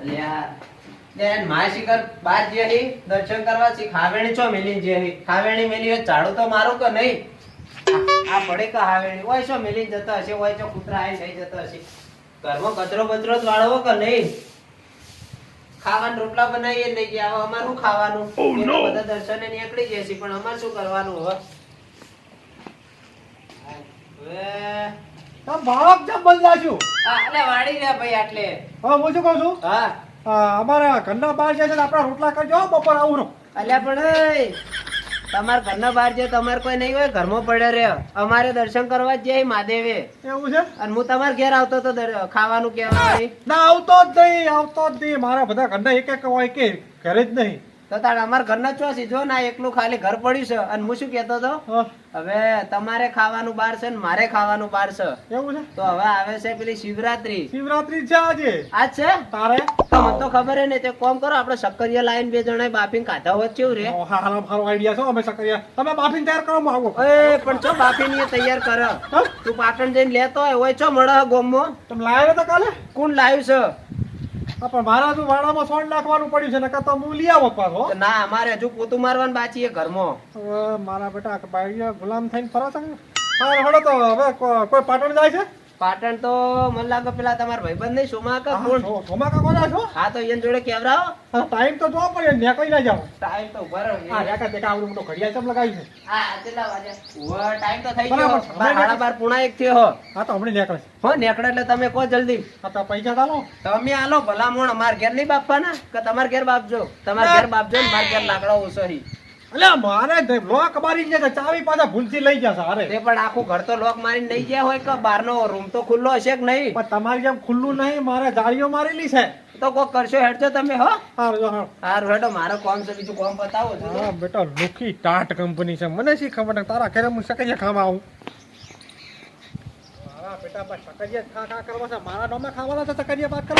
અલ્યા માય શિખર બાર જે હી દર્શન કરવા છી ખાવેણી છો મેલી જે હી? ખાવેણી મેલી હોય ઝાડુ તો મારું કે નહીં? આ- આ પડે કે હાવેણી હોય છો મેલી જતો હશે હોય છો કૂતરા આઈ લઈ જતો હશે. ઘરમાં કચરો બચરો વાળવો કે નહીં? ખાવાનું રોટલા બનાવીએ લઈ ગયા હવે અમારે ખાવાનું? તો બધા દર્શને નીકળી છે પણ અમારે શું કરવાનું હવે? હવે તમે જેમ બદલા છું. એટલે વાડી રહ્યા ભાઈ આટલે. હવે હું શું કહું છું? હા. અમારા ઘરના બહાર છે આપણા રોટલા કરજો બપોર આવું અલ્યા પણ તમારા ઘર ઘરના બહાર જે તમારે કોઈ નહીં હોય ઘરમાં પડ્યો રહ્યો. અમારે દર્શન કરવા જ જાય મહાદેવે. એવું છે? અને હું તમારા ઘેર આવતો તો ખાવાનું કેવા ના આવતો જ નહીં આવતો જ નહીં. મારા બધા ઘરના એક એક હોય કે ઘરે જ નહીં. તો તાર અમારા ઘરના ચો સીધો ના એકલું ખાલી ઘર પડ્યું છે. અને હું શું કેતો હતો? હવે તમારે ખાવાનું બાર છે ને મારે ખાવાનું બાર છે. એવું છે? તો હવે આવે છે પેલી શિવરાત્રી. શિવરાત્રી છે આજે? આજ છે? તારે? મને તો ખબર હે ને તે કોમ કરો આપણે શક્કરિયા લાઈન બે જણા બાફીન ખાધા હોત કેવું રે? હારો હારો આઈડિયા છો અમે સકરિયા તમે બાફીન તૈયાર કરો હું આવું. ઓય પણ છો બાફીને એ તૈયાર કર. તું પાટણ જઈને લેતો હોય છો મળે ગોમમાં. તમે લાવ્યો તો કાલે? કોણ લાવ્યું છે? પણ મારા તો વાડામાં સોન નાખવાનું પડ્યું છે નકર તો હું લઈ આવો પાછો. ના અમારે હજુ પોતું મારવાનું બાકી છે ઘરમાં. હવે મારા બેટા બાઈયા ગુલામ થઈને ફરો છો હા તો હવે કો- કોઈ પાટણ જાય છે? પાટણ તો મને લાગે પેલા તમારા ભાઈબંધ નહીં સોમાકા કોણ? સોમાકા કોના છો? હા તો એન જોડે કેવરાવો? હા, ટાઈમ તો જો પડે નીકળી ના જાવ ટાઈમ તો ભરો હા રેખા દેખા આવડું મોટો ઘડિયાળ ચમ લગાવી છે? હા કેટલા વાગે? ઓ ટાઈમ તો થઈ ગયો. સાડા બાર પૂણા એક થયો હા. તો હમણે નીકળે હો નેકળે એટલે તમે કહો જલ્દી. હા તો પૈસા ચાલો તમે આલો ભલા મોણ અમાર ઘેર નહીં બાપવાના કે તમાર ઘેર બાપજો તમાર ઘેર બાપજો ને માર ઘેર લાકડો ઓછો હી. અલ્યા મારે લોક મારી ગયા ચાવી પાછા ભૂલથી લઈ ગયા સારે અરે તે પણ આખું ઘર તો લોક મારીને નહીં ગયા હોય કે બહારનો રૂમ તો ખુલ્લો હશે કે નહીં? પણ તમારી જેમ ખુલ્લું નહીં મારે જાળીઓ મારેલી છે. તો કોક કરશો હેડજો તમે હો. હા જો હા હારું હેડો મારો કોમ છે બીજું કોમ બતાવો હા બેટા લુખી ટાટ કંપની છે. મને શી ખબર તારા ઘરે હું સકરિયા ખાવા આવું? મારા બેટા બસ સકરિયા ખા ખા કરવા છે. મારા નોમે ખાવાના તો સકરિયા વાત કરો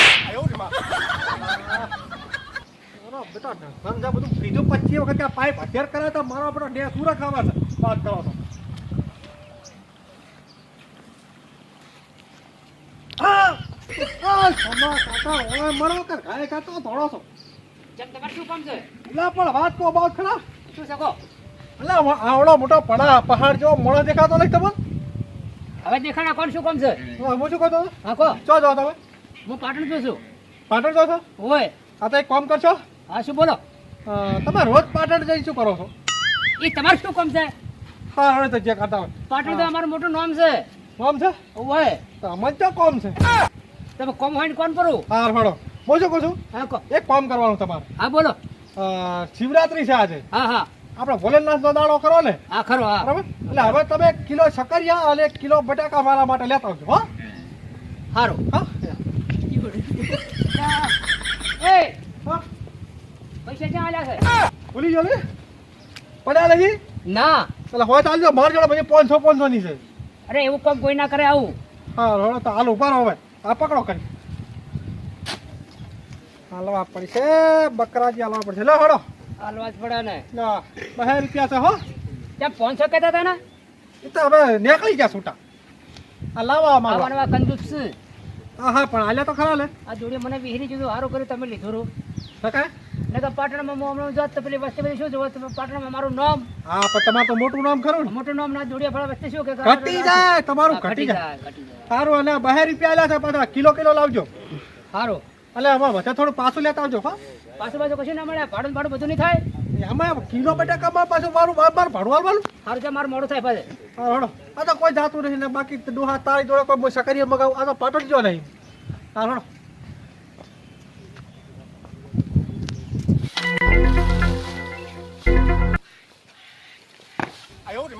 મારો બેટા સમજા બધું બીજું પચીસ વખત આ પાઇપ હથિયાર કરે તો મારો બેટો ડે છે? વાત કરો તો. શું આવડો મોટો પડા પહાડ જેવો મોડો દેખાતો નહીં તમને? હવે દેખાડા કોણ શું કામ છે? હું હું શું કહો હા કહો. ચો જાઓ તમે. હું પાટણ જોશું છું. પાટણ જાઓ છો? ઓય આ તો એક કામ કરશો? હા શું બોલો? તમે રોજ પાટણ જઈ શું કરો છો? એ તમારું શું કામ છે? હા હવે તો જે કરતા હોય. પાટણ તો અમારું મોટું નામ છે. કોમ છે? ઓય તો અમને તો કોમ છે. તમે કોમ હોય ને કોણ કરું? હા હળો હું શું કહું છું? હા કો. એક કોમ કરવાનું તમારે. હા બોલો. શિવરાત્રી છે આજે. હા હા. આપણે ભોલેનાથ નો દાડો કરો ને. હા ખરો હા. બરાબર? એટલે હવે તમે એક કિલો શકરિયા અને કિલો બટાકા મારા માટે લેતા આવજો હા. સારું હા? એ હા. પૈસા ક્યાં આલ્યા છે? ભૂલી ગયો ને? પડ્યા નહીં ના. એટલે હોય માર જોડે પછી પાંચસો પાંચસો ની છે. અરે એવું કામ કોઈ ના કરે આવું. હા રોડો તો હાલ ઊભા રહો હવે. આ પકડો કરી. હાલવા પડશે બકરાજી હાલવા પડશે. લો હડો. હાલવા જ પડે ને. ના બહે રૂપિયા છે હો. ત્યાં પાંચસો કહેતા હતા ને? એ તો હવે નીકળી ગયા છૂટા. આ લાવા અમારો આવવાના કંજૂસ હા હા પણ હાલ્યા તો ખરા લે. આ જોડે મને વિહરી જુદું સારું કર્યું તમે લીધું રૂ. શકાય ને તો પાટણમાં હું હમણાં જોત તો પેલી વસ્તી બધી શું જોવો તમે પાટણમાં મારું નામ. હા પણ તમારું તો મોટું નામ ખરું મોટું નામ ના જોડિયા ફળા વસ્તી શું કે? ઘટી જાય તમારું ઘટી જાય. સારું અને બહાર રૂપિયા આલ્યા છે પાછા કિલો કિલો લાવજો. સારું એટલે હવે વધારે થોડું પાછું લેતા આવજો હા. પાછું બાજુ કશું ના મળે ભાડું ભાડું બધું નહીં થાય. એમાં કિલો બટાકામાં પાછું મારું બાર ભણવા સારું છે મારું મોડું થાય પાછે. હા હળો આ તો કોઈ જાતું નથી ને બાકી તો ડોહા તારી જોડે કોઈ સકરીએ મગાવું. આ તો પાટણ જો નહીં. હા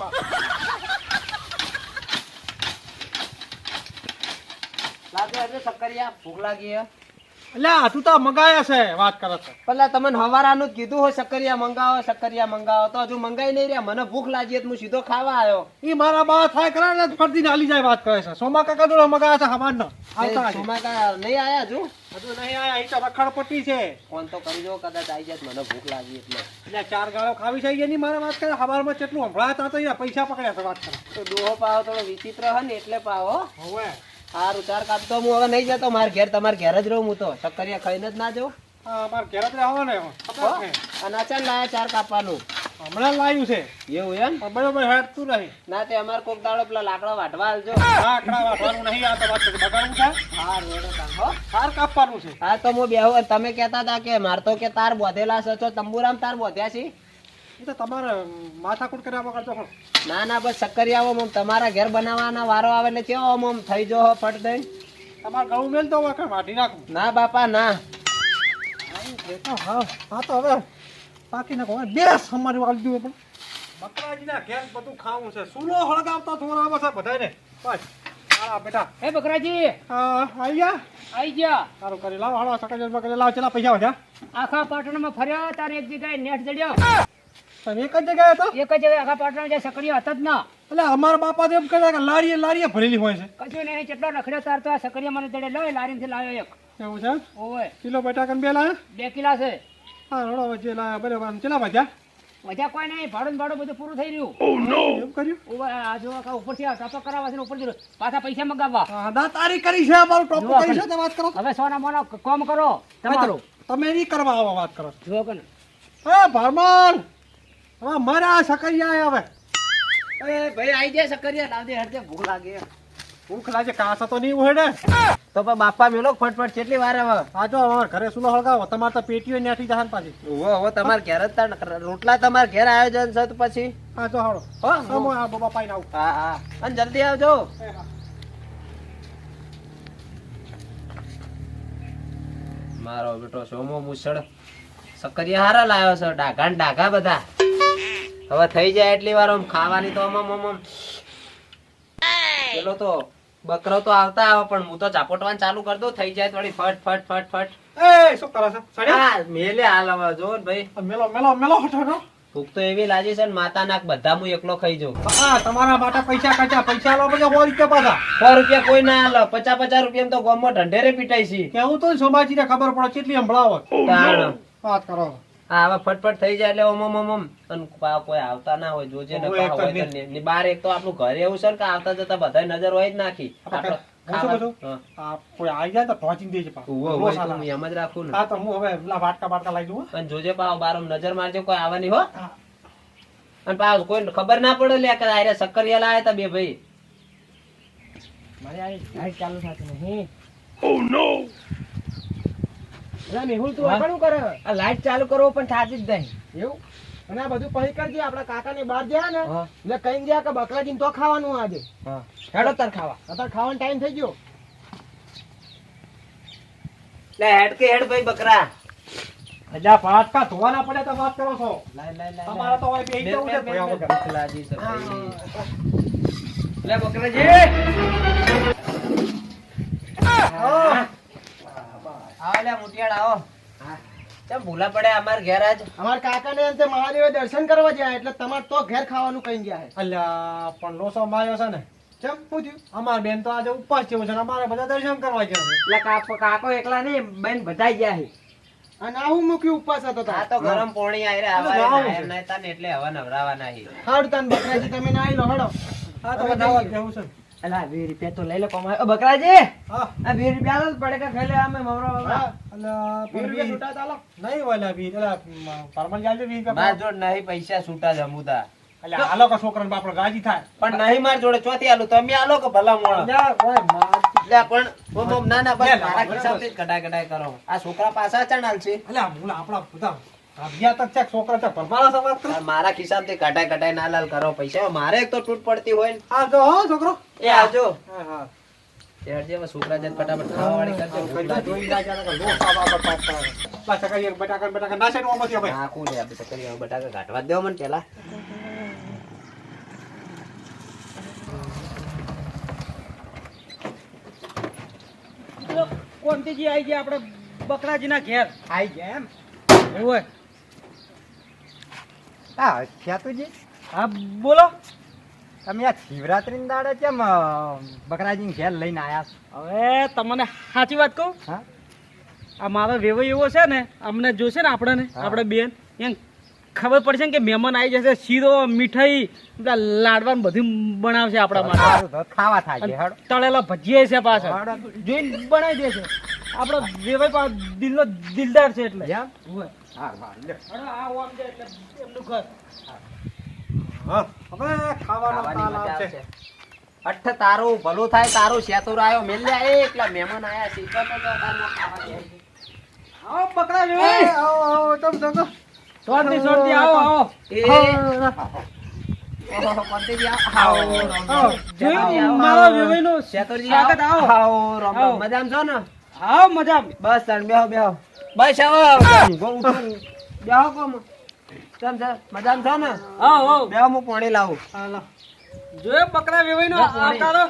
હળો લાગે એટલે સક્કરિયા. ભૂખ લાગી હે. એટલે તું તો મગાયા છે વાત કરો છે. પેલા તમને હવારાનું જ કીધું હોય સક્કરિયા મંગાવો સક્કરિયા મંગાવો. તો હજુ મંગાઈ નહીં રહ્યા. મને ભૂખ લાગી એટલે હું સીધો ખાવા આવ્યો. ઈ મારા બા થાય કરે ને ફરતી હાલી જાય વાત કરે છે. સોમા કાકા મગાયા છે હવારના. આવતા સોમા નહીં આયા હજુ? હજુ નહીં આયા અહીં તો રખડપટ્ટી છે. ફોન તો કરી દો કદાચ આવી જાય મને ભૂખ લાગી એટલે. એટલે ચાર ગાળો ખાવી છે એની મારે વાત કરે હવારમાં કેટલું હંભળાતા તો પૈસા પકડ્યા છે વાત કરે. તો ડોહો પાવો થોડો વિચિત્ર હે ને એટલે પાવો. હવે. સારું ચાર કાપ તો હું હવે નહીં જતો મારે ઘેર તમારે ઘેર જ રહું હું તો. સક્કરિયા ખાઈને જ ના જઉં. હા ઘેર જ રહેવા ને અને અચાન લાયા ચાર કાપવાનું? હમણાં લાવ્યું છે. એવું એમ? બરોબર હેડતું નહીં. ના તે અમારે કોક દાડો પેલા લાકડા વાટવા આલજો. આકડા વાટવાનું નહીં આ તો વાત છે. બગાડવું છે. હા રેડો હો. હાર કાપવાનું છે. હા તો હું બેહુ તમે કહેતા હતા કે માર તો કે તાર બોધેલા છે તો તંબુરામ તાર બોધ્યા છે. તો તમારે માથાકૂટ કર્યા વગર તો ના ના બસ સક્કરિયા આવો તમારા ઘેર બનાવવાના વારો આવે એટલે કેવો આમ થઈ જો ફટ દઈ તમારે ઘઉં મેલ તો કે વાઢી નાખું. ના બાપા ના. હા હા. તો હવે પાકી નાખો. હવે બે સમારી વાળી દઉં પણ બકરાજીના ઘેર બધું ખાવું છે. સુલો હળગાવતો થોડા આવે છે બધાને બસ. બેટા. હે બકરાજી. હા આવી ગયા? આઈ ગયા. સારું કરી લાવો હાલો સકાજર બકરે લાવ ચલા પૈસા વધ્યા. આખા પાટણમાં ફર્યા તારે એક જગ્યાએ નેટ જડ્યો. તમે એક જ જગ્યાએ હતા? એક જ જગ્યાએ આખા પાટણ જે સકડીઓ હતા જ ના. એટલે અમારા બાપા તો એમ કહેતા કે લારીએ લારીએ ભરેલી હોય છે. કશું નહીં કેટલો રખડ્યો તાર તો આ સકડીઓ મને જડે લો લારીમાંથી લાવ્યો એક. એવું છે ઓવે. કિલો બટાકા બે લાયા? બે કિલા છે. હા રડો વચ્ચે લાયા બરાબર. આમ ચલા વધ્યા કોઈ નહીં ભાડું ભાડું બધું પૂરું થઈ રહ્યું. એમ કર્યું? ઓવે આ જો ઉપરથી આ ટોપો કરાવવા છે ઉપરથી પાછા પૈસા મગાવવા. હા દા તારી કરી છે અમારું ટોપ કરી છે વાત કરો. હવે સોના મોના કોમ કરો તમારું. તમે નહીં કરવા આવો વાત કરો. જો કે ભરમાન હવે મારા સકરિયા હવે. એ ભાઈ આઈ જાય સકરિયા લાવજે હરજે ભૂખ લાગે. ભૂખ લાગે કાસા તો નહીં ઉહેડે. તો પણ બાપા મેલો ફટફટ કેટલી વાર હવે? આજો હવે ઘરે સુલો હળગાવો તમારે તો પેટીઓ નેઠી જહાન પાછી. ઓહો હવે તમારે ઘેર જ તાણ રોટલા તમારે ઘેર આયોજન છે તો પછી? હા હાલો. હો હા હું આ બાબા પાઈને આવું. હા હા. અને જલ્દી આવજો. મારો બેટો સોમો મુસળ સકરિયા હારા લાવ્યો છે ડાઘા ને ડાઘા બધા. હવે થઈ જાય એટલી વાર આમ ખાવાની તો આમ આમ. પેલો તો બકરો તો આવતા આવે પણ હું તો ચાપોટવાનું ચાલુ કરી દઉં થઈ જાય થોડી ફટ ફટ ફટ ફટ. એ શું કરો છો? સડ્યા મેલે હાલ હવે જો ભાઈ. મેલો મેલો મેલો હટો હટો ભૂખ તો એવી લાગી છે ને માતા નાક બધા હું એકલો ખાઈ જાઉં. હા તમારા માટે પૈસા ખર્ચા પૈસા લો પછી સો રૂપિયા પાછા. સો રૂપિયા કોઈ ના હાલો પચાસ પચાસ રૂપિયા તો ગામમાં ઢંઢેરે પીટાય છે. કેવું તો સોમાજીને ખબર પડે કેટલી સંભળાવો. વાત કરો હા હવે ફટફટ થઈ જાય એટલે ઓમ ઓમ ઓમ ઓમ. અને કોઈ આવતા ના હોય જોજે ને બાર એક તો આપણું ઘર એવું છે કે આવતા જતા બધા નજર હોય જ નાખી. આવી ખબર ના પડે લે કે આરે સક્કરિયા લાયા તા બે ભાઈ. મારે ચાલુ થતી નહીં અલા મેહુલ તું આ શું કરે? આ લાઈટ ચાલુ કરવો પણ થાતી જ નહીં. એવું? અને આ બધું પહી કરજે આપડા કાકા ને બહાર ગયા ને એટલે કઈ ગયા કે બકરાજી તો ખાવાનું આજે. હેડો તાર ખાવા. અત્યારે ખાવાનો ટાઈમ થઈ ગયો. લે હેડ કે હેડ ભાઈ બકરા. અજા વાટકા ધોવાના પડે તો વાત કરો છો. લાય લાય લાય તમારે તો હોય બે જવું છે ભાઈ. લે બકરાજી. આવો લે મુટિયાળ આવો. ચમ ભૂલા પડે અમાર ઘેર આજ? અમારા કાકા ને એમ મહાદેવે દર્શન કરવા ગયા એટલે તમારે તો ઘેર ખાવાનું કઈ ગયા અલ્યા પણ લોસો માર્યો છે ને. ચમ શું અમાર બેન તો આજે ઉપવાસ જેવું છે અમારે બધા દર્શન કરવા ગયા છે. એટલે કાકો કાકો એકલા નહીં બેન બધા ગયા હે અને આ હું મૂક્યું ઉપવાસ હતો આ તો ગરમ પોણી આઈ રે આવા એટલે હવે નવરાવા નહીં હાડ તાન બકરાજી તમે ના લો હડો. હા તો બધા જેવું છે? અલા વીસ રૂપિયા તો લઈ લો કમાય બકરાજી! હા. આ વીસ રૂપિયા આલો પડે કે ખાઈ લે અમે મમરા અલા વીસ રૂપિયા છૂટા ચાલો નહીં વાલા અલ્યા અલા પરમાન મ- પરમલ રૂપિયા માર જોડ નહીં પૈસા છૂટા જમુતા અલા હાલો કે છોકરાને બાપડો ગાજી થાય. પણ નહીં માર જોડે ચોથી આલો. તમે આલો કે ભલા મોણ? લે પણ મમ ઓમ ના ના બસ મારા હિસાબથી કઢાઈ કઢાઈ કરો. આ છોકરા પાછા ચણાલ છે અલા હું આપણા બધા ભાગ્યા ખિસ્સા થી છે મારા કઢાઈ કઢાઈ ના લાલ કરો. પૈસા મારે એક તો તૂટ પડતી હોય ને. હો છોકરો. એ આવજો. છોકરા જઈને ફટાફટ કરજો છે બટાકા બટાકા નો નાખું આપણે ચક્કરી હવે બટાકા કાઢવા જ દેવો મને પેલા. કોંતીજી આવી ગયા આપણે બકરાજીના ઘેર? આઈ ગયા એમ? ઓય હા ખ્યાતુજી હા બોલો. તમે આ શિવરાત્રી દાડે કેમ બકરાજી ઘેર લઈને આયા હવે તમને સાચી વાત કહું? હા. આ મારો વેવો એવો છે ને અમને જોશે ને આપણને આપણે બેન એમ ખબર પડશે ને કે મહેમાન આવી જશે શીરો મીઠાઈ બધા લાડવા ને બધું બનાવશે આપણા માટે. ખાવા થાય તળેલા ભજીયા છે પાછળ. જોઈને બનાવી દેશે આપણો વેવાઈ પા દિલનો દિલદાર છે એટલે એમ? હોય. હા હા લે. આ ઓમ દે એટલે એમનું ઘર હા હવે ખાવાનો તાલ આવશે અઠ તારું ભલું થાય તારું શેતુર આવ્યો મેલ લે એ એકલા મહેમાન આયા છે તો તો તો ખાવા દે. આવો પકડા એ, વેવાઈ આવો આવો તમ તમ શાંતિ છોડતી આવો આવો એ આવો. આવો. આવો. આવો, મારા આવો. આવો આવો રામ રામ. આવો. આવો મજા બસ તાણ બેહો બેહો. બસ આવો બહુ ઉઠો. બેહો કોમ. કેમ છે? મજામાં છો ને? હા હો. બેહો હું પાણી લાવું. હાલો. જોયો બકરા વેવાઈનો. આકારો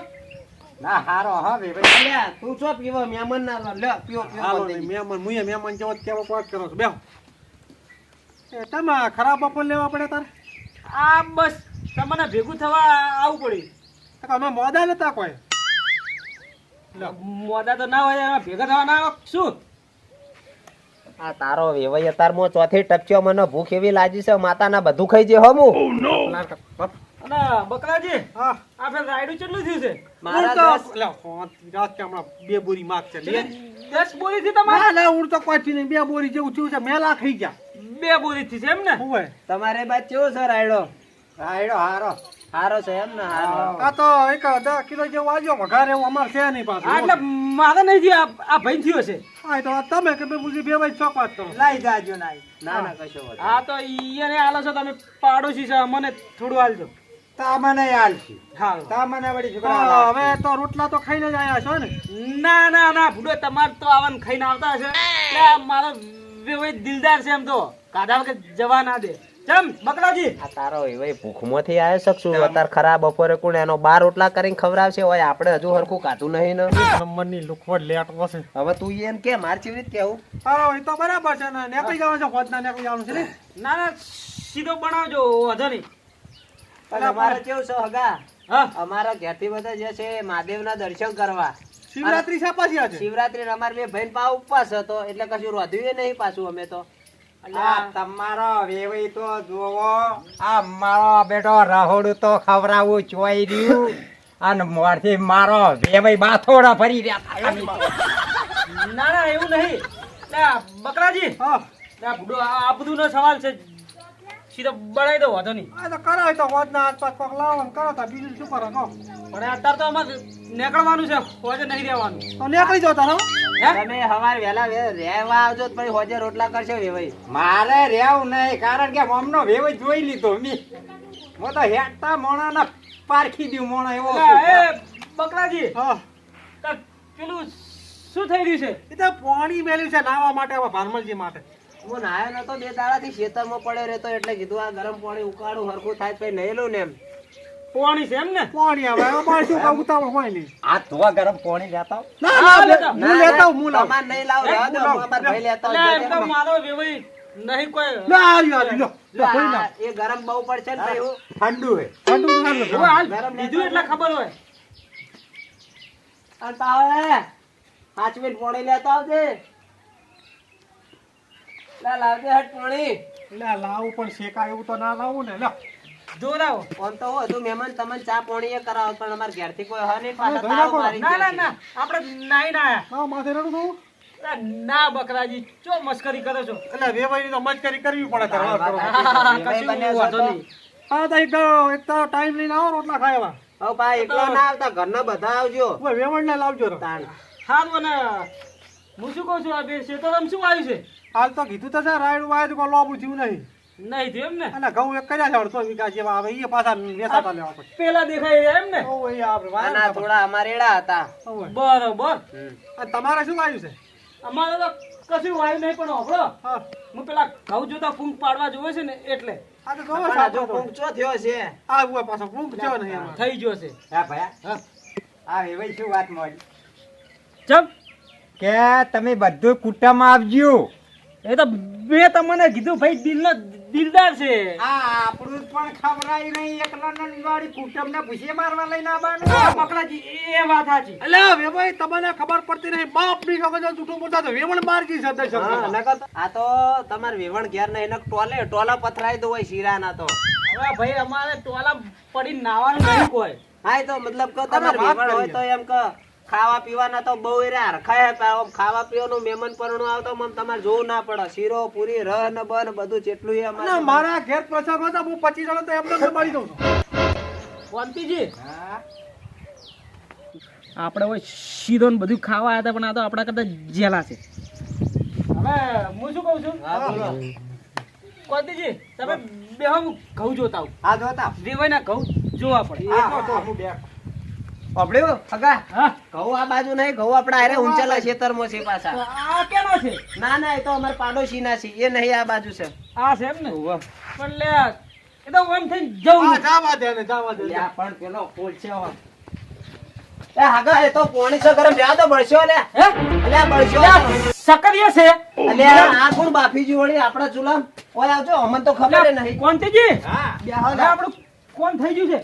ના હારો હા વેવાઈ. લે તું છો પીવો મહેમાન ના લો. લ્યો, પીવો પીવો મહેમાન મુએ મહેમાન જેવો કેવો વાત કરો છો. બેહો. એ તમે ખરાબ બપોર લેવા પડે તારે? આ બસ તમને ભેગું થવા આવું પડ્યું અમે મોદા નતા કોઈ? મોદા તો ના હોય ભેગા થવા ના શું? આ તારો વેવાઈ અતારમાં ચોથી ટપચ્યો મને ભૂખ એવી લાગી છે માતાના બધું ખાઈ જે હમું અને બકરાજી હા. આ ફેર રાયડું કેટલું થયું છે? મારા દસ- લે, ફોન રાત કે હમણાં બે બોરી માગ છે લે. દસ બોરી થી તમારે? ના ના ઉડતો કોઈ નહીં. બે બોરી જેવું થયું છે મેલા ખાઈ ગયા. બે બોરી થી છે એમ ને? હોય તમારે બાદ કેવો છે રાયડો? રાયડો હારો. હારો છે એમ ને આ તો એક દસ કિલો જેવો આવ્યો વઘારે એવું અમારે છે નહીં પાછું. એટલે મારે નહીં થયો આ- આ ભાઈ થયો છે. હા તો તમે કે બે બુજી બે ભાઈ ચોક પાંચ તો લઈ જાજો નાઈ ના ના કશો હા તો ઈયને આલો છો તમે પાડોશી છે મને થોડું હાલજો તા મને આલશી. હા. તા મને વળી છોકરા હવે તો રોટલા તો ખાઈને જ આયા છો ને? ના ના ના ભૂડો તમારે તો આવવાનું ખાઈને આવતા છે એટલે આ મારો દિલદાર છે એમ તો. કાઢા વગર જવા ના દે. ચમ બકરાજી? આ તારો એવાય ભૂખમાંથી આવ્યો શકશું અત્યાર ખરાબ બપોરે કોણ એનો બાર રોટલા કરીને ખવડાવશે? હોય આપણે હજુ હરખું કાઢું નહીં ને. નંબરની લુખવડ લેટ વસે હવે તું એમ કે માર ચીવી કેવું? હા એ તો બરાબર છે ને નેકળી જવાનું છે ફોજ ના નેકળી જવાનું છે ને. ના ના સીધો બનાવજો વાંધો નહીં. પણ અમારે કેવું છે હગા? હા. અમારા ઘેરથી બધા જે છે મહાદેવના દર્શન કરવા. શિવરાત્રી છે પાછી આજે? શિવરાત્રી અમારે બે ભાઈ પા ઉપવાસ હતો એટલે કશું રોધ્યું નહીં પાછું અમે તો. આ તમારો વેવાઈ તો જોવો આ મારો બેટો રાહોડું તો ખવડાવું ચોઈ રહ્યું. અને મોરથી મારો વેવાઈ બાથોડા ફરી રહ્યા ના ના એવું નહીં. બકરાજી. હા. ના ભૂડો આ આ બધું નો સવાલ છે. સીધો બનાવી દો વાંધો નહીં. આ તો કરાય તો આસપાસ લાવો ને કરો તો બીજું શું કરો પણ અત્યારે તો અમારે નીકળવાનું છે હોજે નહીં રહેવાનું. તો નીકળી જાઓ તારો તમે હવાર વેલા રહેવા આવજો પછી હોજે રોટલા કરશો વેવાઈ. મારે રહેવું નહીં કારણ કે મમનો વેવાઈ જોઈ લીધો મી. હું તો હેડતા મોણાના પારખી દઉં મોણો એવો એ બકરાજી પેલું શું થઈ રહ્યું છે? એ તો પાણી મેલ્યું છે નાવા માટે હવે ભારમલજી માટે. હું નાયો નતો બે દાડાથી ખેતરમાં પડ્યો રહેતો એટલે કીધું આ ગરમ પાણી ઉકાળું હરખું થાય પછી નહેલું ને એમ. પોણી છે એમ ને? પાણી આવે. હવે શું કામ ઉતાવળ હોય નહીં. આ ધોવા ગરમ પાણી લેતા ના ના હું લેતા હું લાવું. તમારે નહીં લાવો રહેવા દો, હું ભાઈ લેતા એટલે એમ તો મારો વેવાઈ નહીં કોઈ. લે આવી આવી લો લો આ એ ગરમ બહુ પડશે ને ભાઈ ઠંડુ હે ઠંડુ તો સારું હવે હાલ ગરમ એટલે ખબર હોય. અને તાવે પાંચ મિનિટ પોણી લેતા આવજે. લા લાવજે હટ પાણી. લે લાવું પણ શેકાય એવું તો ના લાવું ને. લે. જોર આવો આમ તો હું હતું મહેમાન તમને ચા પાણી કરાવો પણ અમારા ઘેરથી કોઈ હ નહીં પાછા તાવ મારી ના ના ના આપણે નાઈ ના આયા. ના માથે રડું થવું ના બકરાજી ચો મસ્કરી કરો છો એટલે વેવાઈની તો મસ્કરી કરવી પડે કરવા કરો. હા, વેવાઈ કશું વાંધો તો. નહીં. હા તો એક એક તો ટાઈમ લઈને આવો રોટલા ખાવા હવે ભાઈ એકલો ના આવતા ઘરના બધા આવજો વેવણ ને લાવજો રો. તાણ. સારું અને હું શું કહું છું આ બે શેતોરામ શું આવ્યું છે હાલ તો કીધું તો છે રાયડું વાય તો લોબું થયું નહીં નહીં થયું એમ ને અને ઘઉં એક કર્યા છે અડધો વીઘા જેવા આવે એ પાછા વેચાતા લેવા પડે પેલા દેખાય એમ ને ઓ એ આપણે ને થોડા અમારે એડા હતા. બરોબર. અને તમારે શું વાયું છે? અમારે તો કશું વાયું નહીં પણ હોભળો. હું. પેલા ઘઉં જોતા ફૂંક પાડવા જોવે છે ને એટલે. આ તો થયો છે? આ પાછો ભૂખ થયો નહીં થઈ ગયો છે. હા ભયા. હા. એ ભાઈ શું વાત મળી ચમ. કે તમે બધું કુટુંબ આવજો. એ તો મેં તમને કીધું ભાઈ દિલનો દિલદાર છે. આ આપણું પણ ખબરાય નહીં એકલા ના નિવાડી કુટુંબ ને ભૂસી મારવા લઈને આવવાનું બકરાજી એ વાત સાચી. એટલે વેવાઈ તમને ખબર પડતી નહીં. બાપની ખબર જૂઠું બોલતા તો વેવણ મારજી છે હા, તો- આ તો તમારે વેવણ ઘેર ને નકર ટોલે ટોલા પથરાઈ દો હોય શીરાના તો. હવે ભાઈ અમારે ટોલા પડી નાવાનું નહીં કોઈ. હા તો મતલબ કે તમારે વેવણ હોય તો એમ કે ખાવા પીવાના તો બહુ રહ્યા હરખાય હે. ખાવા પીવાનું મહેમાન પરણું આવતો આમ તમારે જોવું ના પડે. શીરો પૂરી રહ ને બ ને બધું જેટલું એ અમારે મારા ઘેર પ્રસંગ હતો હું પચીસ જણો તો એમને સંભાળી દઉં છું. શાંતિજી આપણે હોય શીરો ને બધું ખાવા આવ્યા હતા પણ આ તો આપણા કરતા જેલા છે. હવે હું શું કહું છું? હા, બોલો. શાંતિજી તમે બે હું ઘઉં જોતા આવું. આ જોતા વેવાઈના ઘઉં જોવા પડે. હું બે સાંભળ્યું? હગા ઘઉં આ બાજુ નહીં ઘઉં આપડા હારે ઊંચેલા ખેતરમાં છે પાછા. આ કેનો છે? ના ના એ તો અમારા પાડોશીના છે એ નહીં આ બાજુ છે. આ છે એમ ને? પણ લે એ તો ઓમ થઈને જવું. જાવા દે ને જાવા દે. પણ પેલો ફૂલ છે હો. એ હગા એ તો પોણી સો ગરમ. જા તો બળશો લે હે? અલ્યા બળશો સકરીએ છે. અલ્યા આ કોણ બાફી જી વળી આપડા ચૂલામ ઓય આવજો અમને તો ખબર નહીં. કોણ હા. બેહો આપણું કોણ થઈ ગયું છે?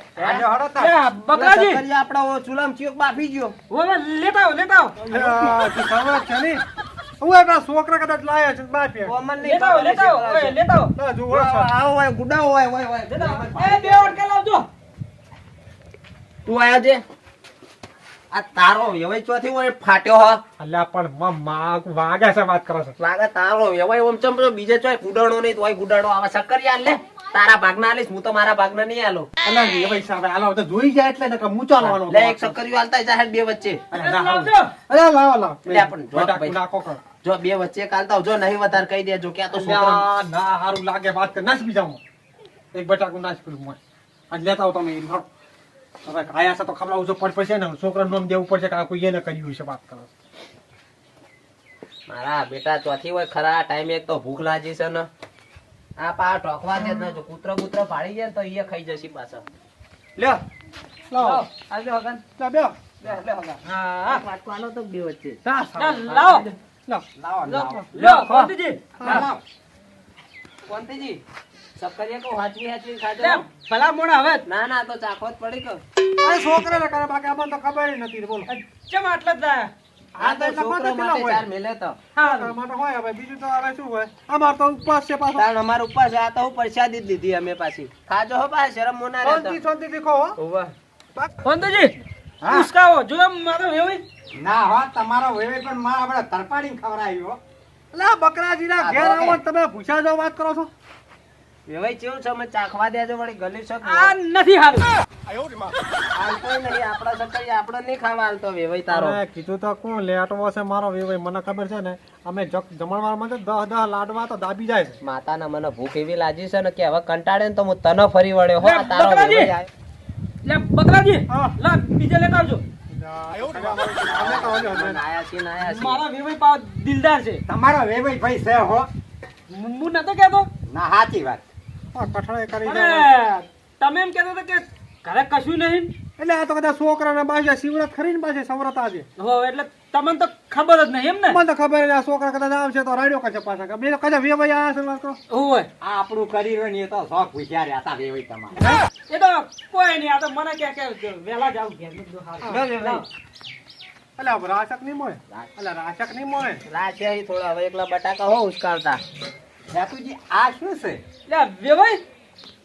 બકરાજી! આપડા ચૂલામ ચિયોક બાફી ગયો? લેતા આવો લેતા છોકરા કદાચ લાયા છે બાપ યાર. નહીં લેતા લેતા આવો હશે. ઓય, લેતા ના, જુઓ આવો હોય ગુડાઓ હોય હોય હોય એ બે ઓટકા લાવજો. તું આયા છે? આ તારો વ્યવય ચોથી હોય? ફાટ્યો હો. અલ્યા પણ માં વાગે છે વાત કરો છો. લાગે તારો વ્યવય ઓમ ચમ બીજે ચોય ગુડાણો નહીં તો હોય ગુડાણો આવે સક્કરિયા લે. તારા ભાગના આલીશ હું તો મારા ભાગના નહીં આલો. ભાઈ સાહેબ તો જોઈ જાય એટલે ને હું ચાલવાનો લે એક જાય બે વચ્ચે. ના, લાવો, લાવો. પણ જો ભાઈ. નાખો કરો. જો બે વચ્ચે કાલતા જો નહીં વધારે કહી દેજો કે આ તો છોકરો ના હારું લાગે વાત કર. નાચ બીજામાં. એક બટાકું નાશ પેલું મોય લેતા આવો તમે હવે આયા છે તો ખવડાવવું જો પડ પડશે ને છોકરાનું નામ દેવું પડશે કે આ કોઈ એને કર્યું છે વાત કરો મારા બેટા ચોથી હોય ખરા ટાઈમે એક તો ભૂખ લાગી છે ને. આ પા ઢોકવા દે જો કૂતરો કૂતરો પાડી જાય તો એ ખાઈ જશે પાછા. લ્યો. લાવો આવજો હગન. લા, બેહો. લે લે હગન. હા. આલો તો બે વચ્ચે. ના. લાવો. લાવો. લાવો લાવો. લ્યો કોંતીજી. હા, લાવો. કોંતીજી સક્કરિયા કહું હાચવી હાચવી ખાજો. ભલા મોણા હવે. ના ના તો ચાખો જ પડી કે છોકરા કરે બાકી તો ખબર નથી બોલો. ચમ આટલા જ જાય આ તો એટલે છોકરો કેટલા માટે હોય? ચાર મેલે તો. આ માટે હોય હવે. બીજું તો હવે શું હોય? અમાર તો ઉપવાસ છે પાછો. તાણ અમાર ઉપર છે. આ તો હું પ્રસાદી જ લીધી અમે પાછી. ખાજો હો પા શરમ મોના શાંતિ રહેતા શાંતિથી ખો હો. ઓવા કોંતીજી હા. ઉસકાવો. જો એમ મારો વેવાઈ? ના ઘેર આવો તમે ભૂસા જો વાત કરો છો. વેવાઈ કેવું છે? મને ચાખવા દેજો વળી ગલી શક આ નથી હારું હાલતોય નહીં આપડા સક્કરી આપડો નહીં ખાવા હાલતો વેવાઈ તારો. અરે, કીધું તો કોણ લેટવો છે મારો વેવાઈ? મને ખબર છે ને અમે જક- જમણવારમાં છે દહ દહ લાડવા તો દાબી જાય છે. માતાના મને ભૂખ એવી લાગી છે ને કે હવે કંટાળે ને તો હું તને ફરી વળ્યો હો તારો! વેવાઈ લે બકરાજી! હા. લા બીજા લેતા આવજો. તો. મારા વેવાઈ પાવ દિલદાર છે. તમારો વેવે ભાઈ છે હો. હું હું નતો કેતો ના સાચી વાત. હા, કઠણાઈ કરી અને તમે એમ કહેતા હતા કે ઘરે કશું નહીં? એટલે આ તો કદાચ છોકરાને બાજુ શિવરાત ખરી ને સવરત આજે. હો એટલે તમને તો ખબર જ નહીં એમ ને? મને તો ખબર આ છોકરા કદાચ આવશે તો રાડ્યો કરશે પાછા. કે બે કદાચ વેવાઈ આવ્યા છે વાત હોય. આ આપણું કરી રહ્યો ને એ તો શોખ પૂછ્યા હતા વેવે તમારે. એ તો કોઈ નહીં આ તો મને કે જાવ ઘેર રાશક નહીં એટલે રાશક નહીં મળે. રાત થોડા હવે એકલા બટાકા હો ઉસકાવતા હેતુજી આ શું છે? લે વેવાઈ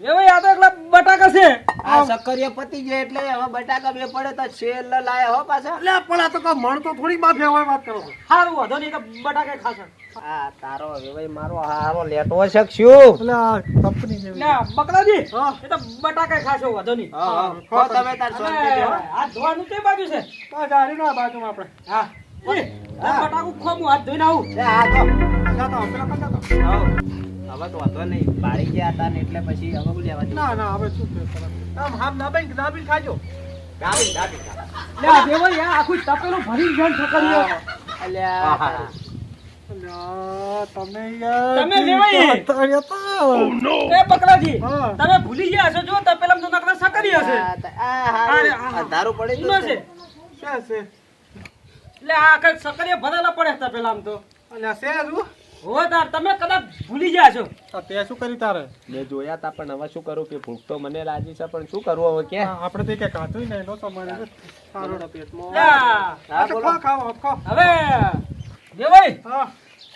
વેવાઈ આ તો એકલા બટાકા છે. આ સક્કરિયા પતી ગયા એટલે હવે બટાકા બે પડે તો છેલ્લે લાયા હો પાછા. એટલે પણ આ તો કોઈ મણ તો થોડી વાત કરો. સારું વાંધો નહીં તો બટાકા ખાશે. આ તારો મારો હારો લેટો છે શું? એટલે કંપની જેવી. લે બકરાજી એ તો બટાકા ખાશો વાંધો નહીં. હા. તમે તાર શાંતિથી ધોવાનું તે બાજુ છે? આ બાજુમાં આપણે. હા. હાથ ધોઈને આવું. હવે તો વાંધો નહીં બાળી ગયા હતા ને એટલે પછી હવે હું લેવા ના ના હવે શું આમ હામ દાબીને દાબીને ખાજો. દાબી દાબી દાબી. લે આ વેવાઈ આખું તપેલું ભરી ગયું છોકરીઓ અલ્યા તમે યાર તમે. એ ભૂલી ગયા હશો જો તપેલામાં તો નકરા સકરી હશે. આ હા. અંધારું પડે છે. છે? એટલે આ કઈ સકરીએ ભરેલા પડે તપેલામાં તો. અલ્યા છે હો તાર તમે કદાચ ભૂલી ગયા છો. તો તે શું કર્યું તારે? મેં જોયા તા પણ હવે શું કરું કે ભૂખ તો મને લાગી છે પણ શું કરવું હવે કે? આપણે તો કે કાચું ને એનો સમય સારો. યા, હા બોલો. ખાઓ ખાઓ હવે દેવાઈ. હા.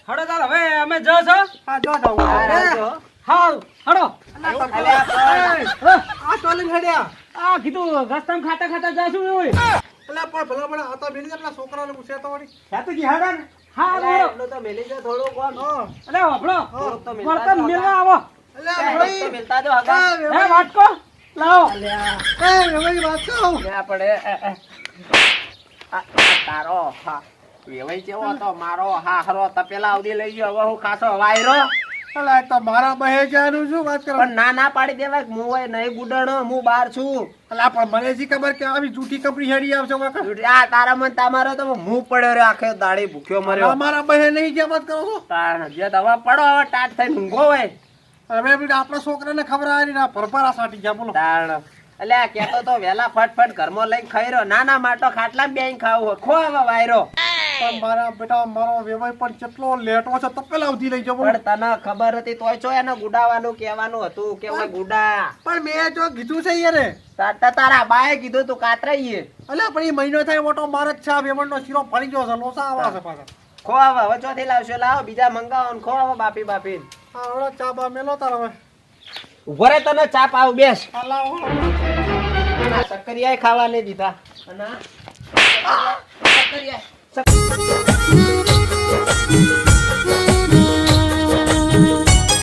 હડો તાર હવે અમે જ છો. હા જો જાવ હા, હડો. આ ટોલિંગ હેડ્યા. આ કીધું રસ્તામાં ખાતા ખાતા જાશું એવું. એટલે પણ ભલા ભલા આ તો મેલી દે પેલા છોકરાને પૂછે તો વળી. સાતુજી હાડા ને? હા અલ્યા, હડો તો મેલી થોડું કોમ અરે વાપડો વર્તન દો આવો. એટલે ભાઈ તો મિલતા દો હગા. હે વાટકો લાવો. અલ્યા, એ ભાઈ વાટકો ને આ તારો હા. વેવાઈ જેવો હતો? મારો હા હરો તપેલા અવધી લઈ ગયો. હવે હું ખાસો વાયરો. એટલે તો મારા બહે જાનું શું વાત કરો? ના ના પાડી દેવાય. હું હોય નહીં ગુડણ હું બાર છું. એટલે પણ મને શી ખબર કે આવી જૂઠી કપડી હેડી આવશે વખત? આ તારા મન તમારો તો હું પડ્યો રે આખે દાડી ભૂખ્યો મર્યો. મારા બહે નહીં જે મત કરો છો? તારા જે દવા પડો હવે ટાટ થઈને ઊંઘો હોય હવે આપણા છોકરાને ખબર આવી ના પરપરા સાટી ગયા બોલો. તાણ. એટલે કેતો તો વેલા ફટફટ ઘરમાં લઈને ખાઈ રહ્યો. નાના માટો ખાટલા બેન ખાવું ખો હવે વાયરો. પણ મારા બેટા મારો વેવાઈ પણ કેટલો લેટો છે તો પેલા ઉધી લઈ જવો. પણ તને ખબર હતી તોય છો એને ગુડાવાનું કહેવાનું હતું કે ઓય ગુડા. પણ મેં જો કીધું છે યાર તાર- તાર- બાએ કીધું તું કાતરાઈએ. અલ્યા પણ એ મહિનો થાય મોટો માર જ છે આ શીરો ગયો છે લોસા આવા છે પાછા. ખો હવે હવે ચોથી લાવશો લાવો બીજા મંગાવો ને ખો આવા બાપી બાપી. હા હવડો ચા બા મેલો તાર હવે. ઊભો તને ચા પાવ બેસ. લાવો. સક્કરિયાએ ખાવા નહીં દીધા. અને સક્કરિયા- Thank you.